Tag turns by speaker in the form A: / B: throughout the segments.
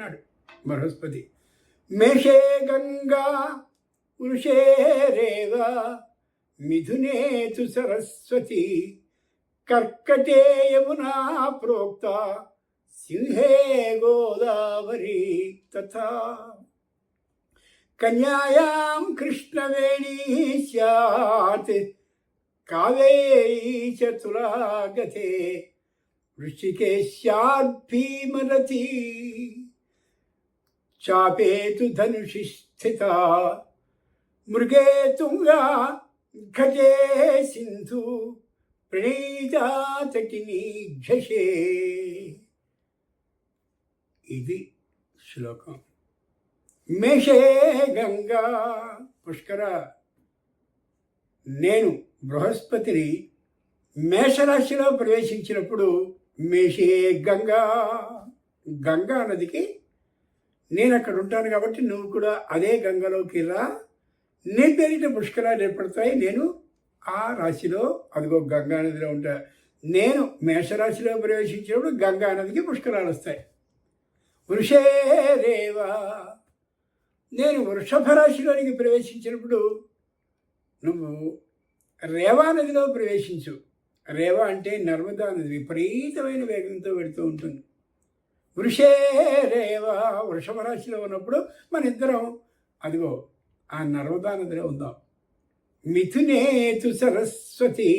A: అన్నాడు బృహస్పతి. మేషే గంగా వృషే రేవ మిథునే సరస్వతి కర్కటే యమునా ప్రోక్త సింహే గోదావరి తథా. కన్యాయాం కృష్ణవేణీ స్యాత్ కావేరీ చతురాగతే తులాగతే చాపేతు ధనుషి స్థిత మృగే తుంగా ఘటే సింధు ప్రణీతాతటిని ఘషే ఇది శ్లోకం మేషే గంగా పుష్కర నేను బృహస్పతిని మేషరాశిలో ప్రవేశించినప్పుడు మేషే గంగా గంగా నదికి నేను అక్కడ ఉంటాను కాబట్టి నువ్వు కూడా అదే గంగలోకి రా. నీ పేరిట పుష్కరాలు ఏర్పడతాయి. నేను ఆ రాశిలో అదిగో గంగా నదిలో ఉంటా. నేను మేషరాశిలో ప్రవేశించినప్పుడు గంగా నదికి పుష్కరాలు వస్తాయి. వృషేరేవా నేను వృషభ రాశిలోనికి ప్రవేశించినప్పుడు నువ్వు రేవా నదిలో ప్రవేశించు. రేవా అంటే నర్మదా నది విపరీతమైన వేగంతో వెళుతూ ఉంటుంది. వృషేరేవా వృషభ రాశిలో ఉన్నప్పుడు మన ఇద్దరం అదిగో ఆ నర్మదా నదిలో ఉందాం మిథునేతు సరస్వతి.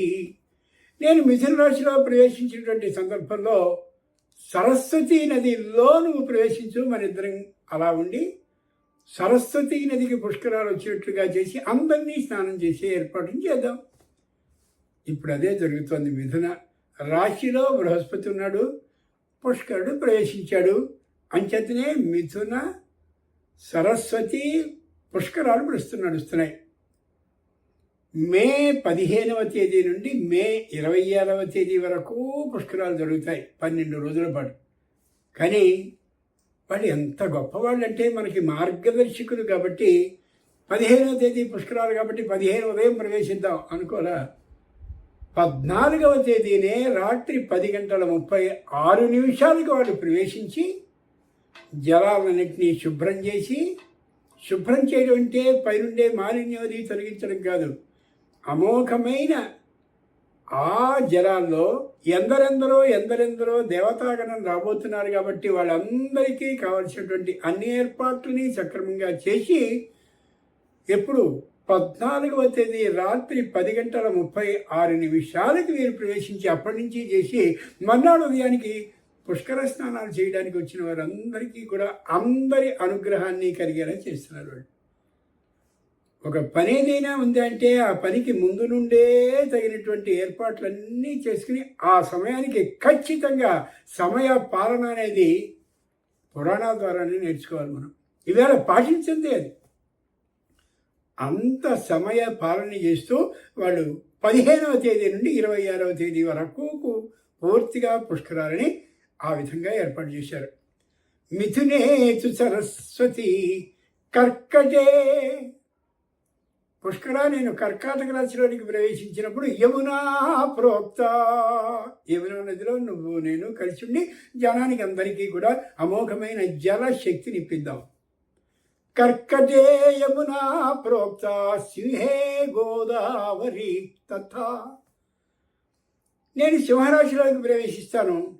A: నేను మిథున రాశిలో ప్రవేశించినటువంటి సందర్భంలో సరస్వతి నదిలో నువ్వు ప్రవేశించు మన ఇద్దరం అలా ఉండి సరస్వతి నదికి పుష్కరాలు వచ్చినట్లుగా చేసి అందరినీ స్నానం చేసే ఏర్పాటు చేద్దాం. ఇప్పుడు అదే జరుగుతోంది మిథున రాశిలో బృహస్పతి ఉన్నాడు. పుష్కరుడు ప్రవేశించాడు. అంచేతనే మిథున సరస్వతి పుష్కరాలు ప్రస్తు నడుస్తున్నాయి. మే పదిహేనవ తేదీ నుండి మే ఇరవై ఆరవ తేదీ వరకు పుష్కరాలు జరుగుతాయి పన్నెండు రోజుల పాటు. కానీ వాళ్ళు ఎంత గొప్పవాళ్ళు అంటే మనకి మార్గదర్శకులు కాబట్టి పదిహేనవ తేదీ పుష్కరాలు కాబట్టి పదిహేను ఉదయం ప్రవేశిద్దాం అనుకోరా? పద్నాలుగవ తేదీనే రాత్రి పది గంటల ముప్పై ఆరు నిమిషాలకు వాళ్ళు ప్రవేశించి జలాలన్నింటినీ శుభ్రం చేసి శుభ్రం చేయడం అంటే పైనుండే మాలిన్యం అది తొలగించడం కాదు. అమోఘమైన ఆ జలాల్లో ఎందరెందరో ఎందరెందరో దేవతాగణం రాబోతున్నారు కాబట్టి వాళ్ళందరికీ కావలసినటువంటి అన్ని ఏర్పాట్లని సక్రమంగా చేసి ఎప్పుడు పద్నాలుగవ తేదీ రాత్రి పది గంటల ముప్పై ఆరు నిమిషాలకి వీరు ప్రవేశించి అప్పటి నుంచి చేసి మర్నాడు ఉదయానికి పుష్కర స్నానాలు చేయడానికి వచ్చిన వారందరికీ కూడా అందరి అనుగ్రహాన్ని కలిగేలా చేస్తున్నారు వాళ్ళు. ఒక పని ఏదైనా ఉందంటే ఆ పనికి ముందు నుండే తగినటువంటి ఏర్పాట్లన్నీ చేసుకుని ఆ సమయానికి ఖచ్చితంగా సమయ పాలన అనేది పురాణాల ద్వారానే నేర్చుకోవాలి మనం. ఇవాళ పాటించింది అది. అంత సమయ పాలన చేస్తూ వాళ్ళు పదిహేనవ తేదీ నుండి ఇరవై ఆరవ తేదీ వరకు పూర్తిగా పుష్కరాలని ఆ విధంగా ఏర్పాటు చేశారు. మిథునేతు సరస్వతి కర్కటే. పుష్కర నేను కర్కాటక రాశిలోనికి ప్రవేశించినప్పుడు యమునా ప్రోక్త. యమునా నదిలో నువ్వు నేను కలిసి ఉండి జనానికి అందరికీ కూడా అమోఘమైన జల శక్తిని ఇప్పిద్దాం ప్రోక్త సింహే గోదావరి తథా నేను సింహరాశిలోకి ప్రవేశిస్తాను.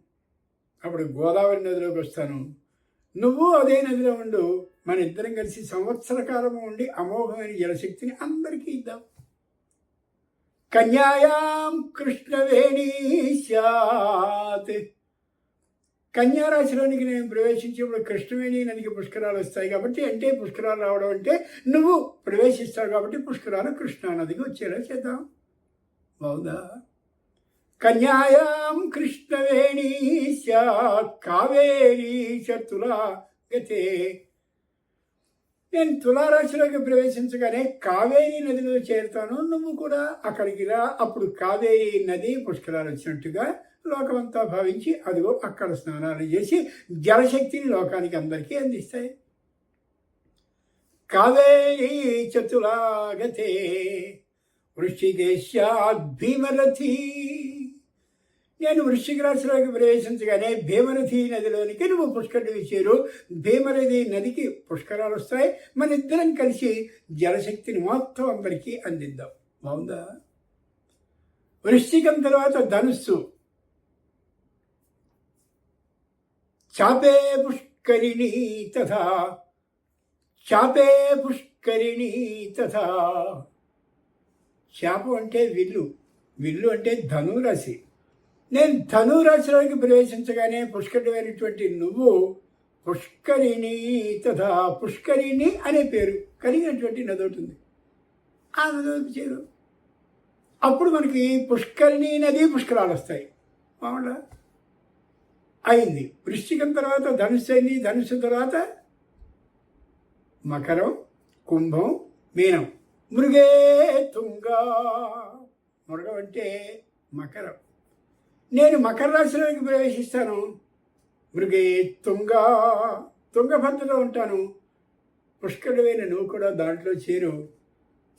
A: అప్పుడు గోదావరి నదిలోకి వస్తాను. నువ్వు అదే నదిలో ఉండు. మన ఇద్దరం కలిసి సంవత్సర కాలము ఉండి అమోఘమైన జలశక్తిని అందరికీ ఇద్దాం. కన్యాయాం కృష్ణవేణీ సత్ కన్యారాశిలోనికి నేను ప్రవేశించినప్పుడు కృష్ణవేణి నదికి పుష్కరాలు వస్తాయి కాబట్టి అంటే పుష్కరాలు రావడం అంటే నువ్వు ప్రవేశిస్తావు కాబట్టి పుష్కరాలు కృష్ణా నదికి వచ్చేలా చేద్దాం. బాగుందా? కన్యాయాం కృష్ణవేణి కావేరీ చతులా గతే. నేను తులారాశిలోకి ప్రవేశించగానే కావేరీ నదిలో చేరుతాను. నువ్వు కూడా అక్కడికి రా. అప్పుడు కావేరీ నది పుష్కరాలు వచ్చినట్టుగా లోకమంతా భావించి అదిగో అక్కడ స్నానాలు చేసి జలశక్తిని లోకానికి అందరికీ అందిస్తాయి. కావేరీ చతులాగతే వృష్టికేశాద్ భీమరథి నేను వృశ్చిక రాశిలోకి ప్రవేశించగానే భీమరథి నదిలోనికి నువ్వు పుష్కరుడు చేరు. భీమనది నదికి పుష్కరాలు వస్తాయి. మన ఇద్దరం కలిసి జలశక్తిని మొత్తం అందరికీ అందిద్దాం. బాగుందా? వృశ్చికం తర్వాత ధనుస్సు. చాపే పుష్కరిణి తథా. చాపే పుష్కరిణి తథా. శాపం అంటే విల్లు. విల్లు అంటే ధనురాశి. నేను ధనురాశిలోకి ప్రవేశించగానే పుష్కరుడైనటువంటి నువ్వు పుష్కరిణి తథా. పుష్కరిణి అనే పేరు కలిగినటువంటి నది ఒకటి ఉంది. ఆ నది చేరు అప్పుడు మనకి పుష్కరిణి నది పుష్కరాలు వస్తాయి. మామూలుగా అయింది. వృశ్చికం తర్వాత ధనుస్సు అయింది. ధనుస్సు తర్వాత మకరం కుంభం మీనం. మృగే తుంగా. మృగం అంటే మకరం. నేను మకర రాశిలోకి ప్రవేశిస్తాను. మృగే తుంగ. తుంగభద్రలో ఉంటాను. పుష్కరమైన నువ్వు కూడా దాంట్లో చేరు.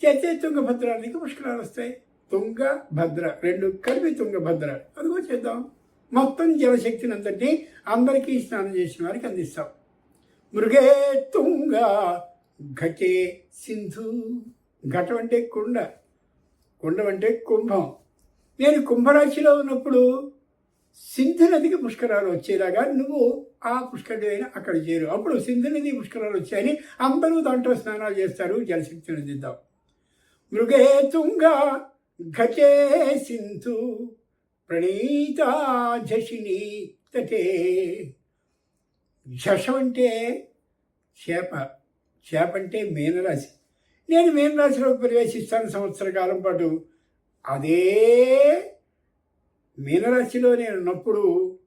A: చేస్తే తుంగభద్రానికి పుష్కరాలు వస్తాయి. తుంగ భద్ర. రెండు కలిపి తుంగభద్ర అదిగో చేద్దాం. మొత్తం జలశక్తిని అంతటి అందరికీ స్నానం చేసిన వారికి అందిస్తాం. మృగే తుంగ ఘటే సింధు. ఘటం అంటే కుండ. కుండం అంటే కుంభం. నేను కుంభరాశిలో ఉన్నప్పుడు సింధు నదికి పుష్కరాలు వచ్చేలాగా నువ్వు ఆ పుష్కరుడైన అక్కడ చేరు. అప్పుడు సింధు నది పుష్కరాలు వచ్చాయని అందరూ దాంట్లో స్నానాలు చేస్తారు. జలశక్తిని అందిద్దాం. మృగే తుంగ ఘటే సింధు. ప్రణీతాఝషిని తటే. ఝషం అంటే చేప చేప అంటే మీనరాశి. నేను మీనరాశిలోకి ప్రవేశిస్తాను సంవత్సర కాలం పాటు. అదే మీనరాశిలో నేను ఉన్నప్పుడు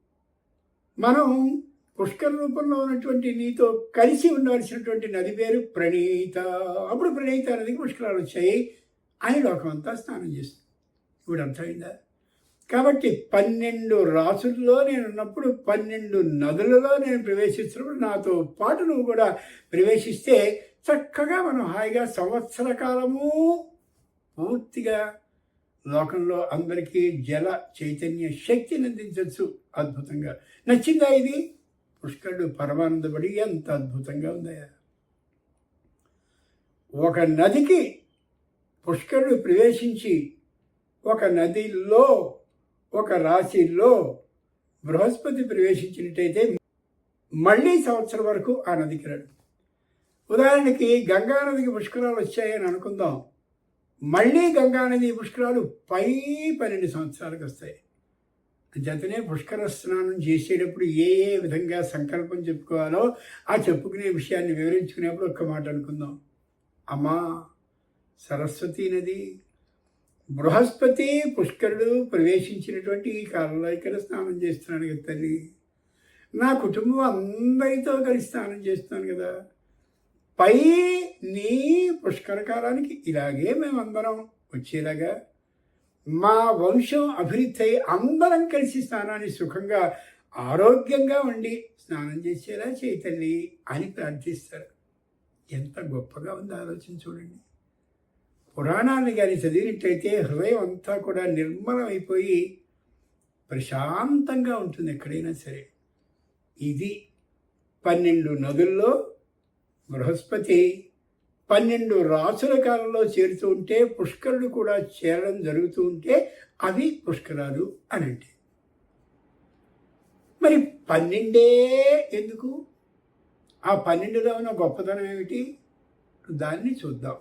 A: మనం పుష్కర రూపంలో ఉన్నటువంటి నీతో కలిసి ఉండవలసినటువంటి నది పేరు ప్రణీత. అప్పుడు ప్రణీత నదికి పుష్కరాలు వచ్చాయి అని లోకమంతా స్నానం చేస్తుంది. ఇప్పుడు అర్థమైందా? కాబట్టి పన్నెండు రాసుల్లో నేను ఉన్నప్పుడు పన్నెండు నదులలో నేను ప్రవేశిస్తున్నప్పుడు నాతో పాటు నువ్వు కూడా ప్రవేశిస్తే చక్కగా మనం హాయిగా సంవత్సర కాలము పూర్తిగా లోకంలో అందరికీ జల చైతన్య శక్తిని అందించవచ్చు. అద్భుతంగా. నచ్చిందా ఇది? పుష్కరుడు పరమానందపడి ఎంత అద్భుతంగా ఉందయా ఒక నదికి పుష్కరుడు ప్రవేశించి ఒక నదిలో ఒక రాశిలో బృహస్పతి ప్రవేశించినట్టయితే మళ్ళీ సంవత్సరం వరకు ఆ నదికి రాడు. ఉదాహరణకి గంగా నదికి పుష్కరాలు వచ్చాయని అనుకుందాం. మళ్ళీ గంగానది పుష్కరాలు పై పన్నెండు సంవత్సరాలకు వస్తాయి. జతనే పుష్కర స్నానం చేసేటప్పుడు ఏ ఏ విధంగా సంకల్పం చెప్పుకోవాలో ఆ చెప్పుకునే విషయాన్ని వివరించుకునేప్పుడు ఒక్క మాట అనుకుందాం. అమ్మా సరస్వతీ నది బృహస్పతి పుష్కరుడు ప్రవేశించినటువంటి ఈ కాలంలో ఇక్కడ స్నానం చేస్తున్నాను కదా తల్లి. నా కుటుంబం అందరితో కలిసి స్నానం చేస్తున్నాను కదా. పై నీ పుష్కర కాలానికి ఇలాగే మేమందరం వచ్చేలాగా మా వంశం అభివృద్ధి అయి అందరం కలిసి స్నానాన్ని సుఖంగా ఆరోగ్యంగా ఉండి స్నానం చేసేలా చేయతల్లి అని ప్రార్థిస్తారు. ఎంత గొప్పగా ఉందో ఆలోచన చూడండి. పురాణాన్ని కానీ చదివినట్టయితే హృదయం అంతా కూడా నిర్మలమైపోయి ప్రశాంతంగా ఉంటుంది ఎక్కడైనా సరే. ఇది పన్నెండు నదుల్లో బృహస్పతి పన్నెండు రాసుల కాలంలో చేరుతూ ఉంటే పుష్కరుడు కూడా చేరడం జరుగుతూ ఉంటే అవి పుష్కరాలు అని అంటే. మరి పన్నెండే ఎందుకు? ఆ పన్నెండులో ఉన్న గొప్పతనం ఏమిటి? దాన్ని చూద్దాం.